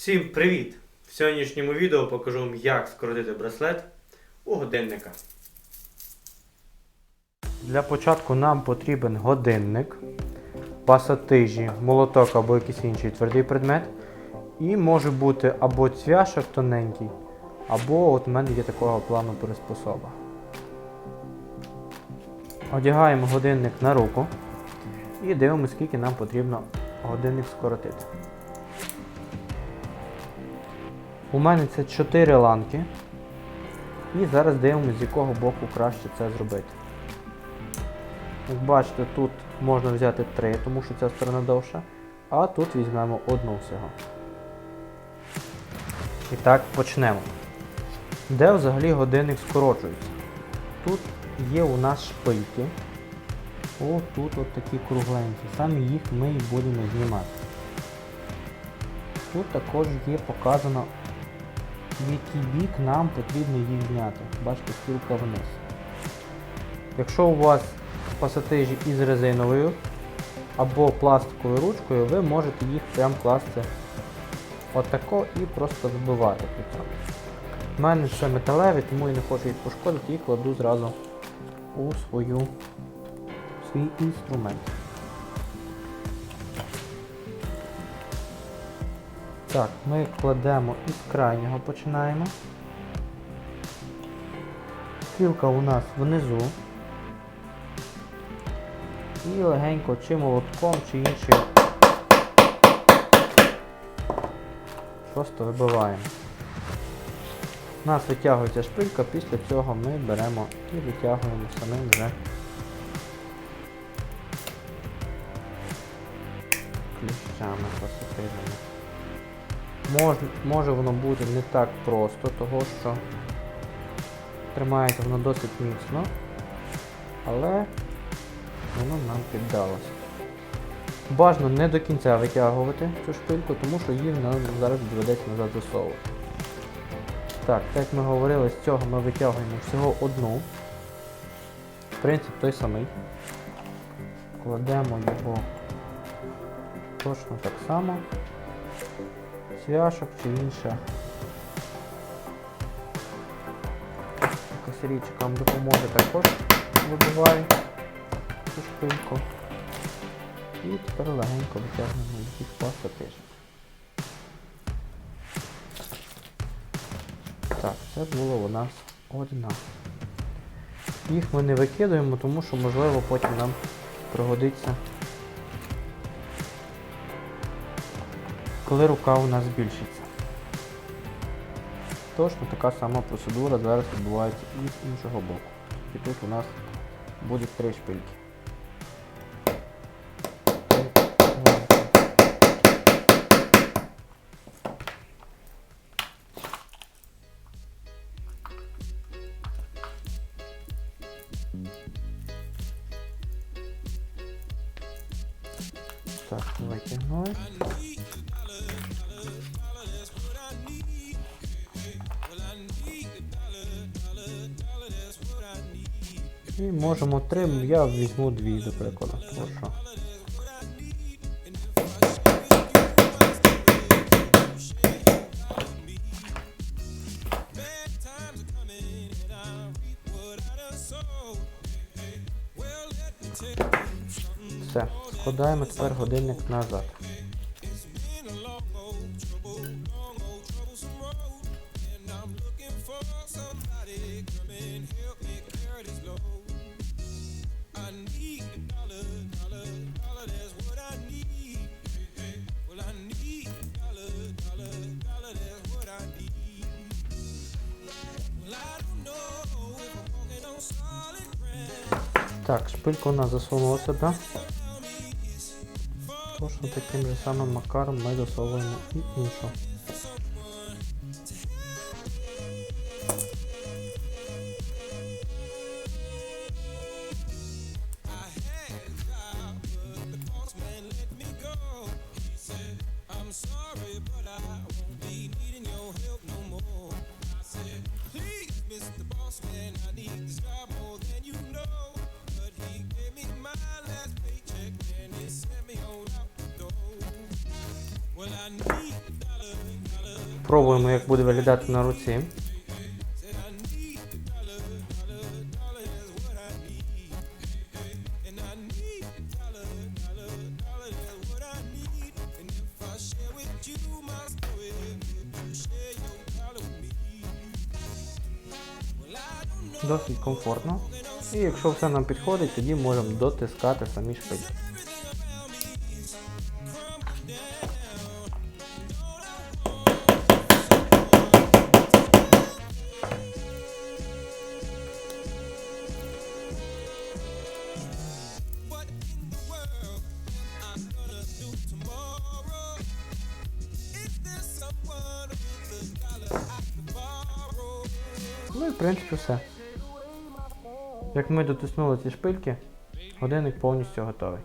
Всім привіт! В сьогоднішньому відео покажу вам, як скоротити браслет у годинника. Для початку нам потрібен годинник, пасатижі, молоток або якийсь інший твердий предмет. І може бути або цвяшок тоненький, або от у мене є такого плану приспособа. Одягаємо годинник на руку і дивимося, скільки нам потрібно годинник скоротити. У мене це 4 ланки. І зараз дивимося, з якого боку краще це зробити. Як бачите, тут можна взяти 3, тому що ця сторона довша, а тут візьмемо одну всього. І так, почнемо. Де взагалі годинник скорочується? Тут є у нас шпильки. О, тут от такі кругленькі. Саме їх ми і будемо знімати. Тут також є показано, який бік нам потрібно їх зняти. Бачите, стрілка вниз. Якщо у вас пасатижі із резиновою або пластиковою ручкою, ви можете їх прям класти отако і просто збивати. У мене ще металеві, тому я не хочу їх пошкодити і кладу зразу у свою свій інструмент. Так, ми кладемо із крайнього починаємо. Стрілка у нас внизу. І легенько чи молотком, чи іншим. Просто вибиваємо. У нас витягується шпилька, після цього ми беремо і витягуємо самим вже кліщами посипижами. Мож, може воно бути не так просто, того що тримається воно досить міцно, але воно нам піддалося. Бажано не до кінця витягувати цю шпильку, тому що її нам зараз доведеться назад засовувати. Так, як ми говорили, з цього ми витягуємо всього одну. Принцип той самий. Кладемо його точно так само. Цвяшок чи інша. Якась вам допоможе також вибиває цю шпильку. І тепер легенько витягнемо їх пасатиж. Так, це було у нас одна. Їх ми не викидуємо, тому що можливо потім нам пригодиться, коли рука у нас збільшиться. Точно така сама процедура зараз відбувається і з іншого боку. І тут у нас буде три шпильки. Так, витягнули. І можемо три, я візьму дві, до прикладу. Тому що. Все, складаємо тепер годинник назад. Так, шпилька у нас засунула себе. Точно таким же самим макаром ми засовуємо і іншу. Спробуємо, як буде виглядати на руці. Досить комфортно. І якщо все нам підходить, тоді можемо дотискати самі шпильки. Ну і в принципі все. Як ми дотиснули ці шпильки, годинник повністю готовий.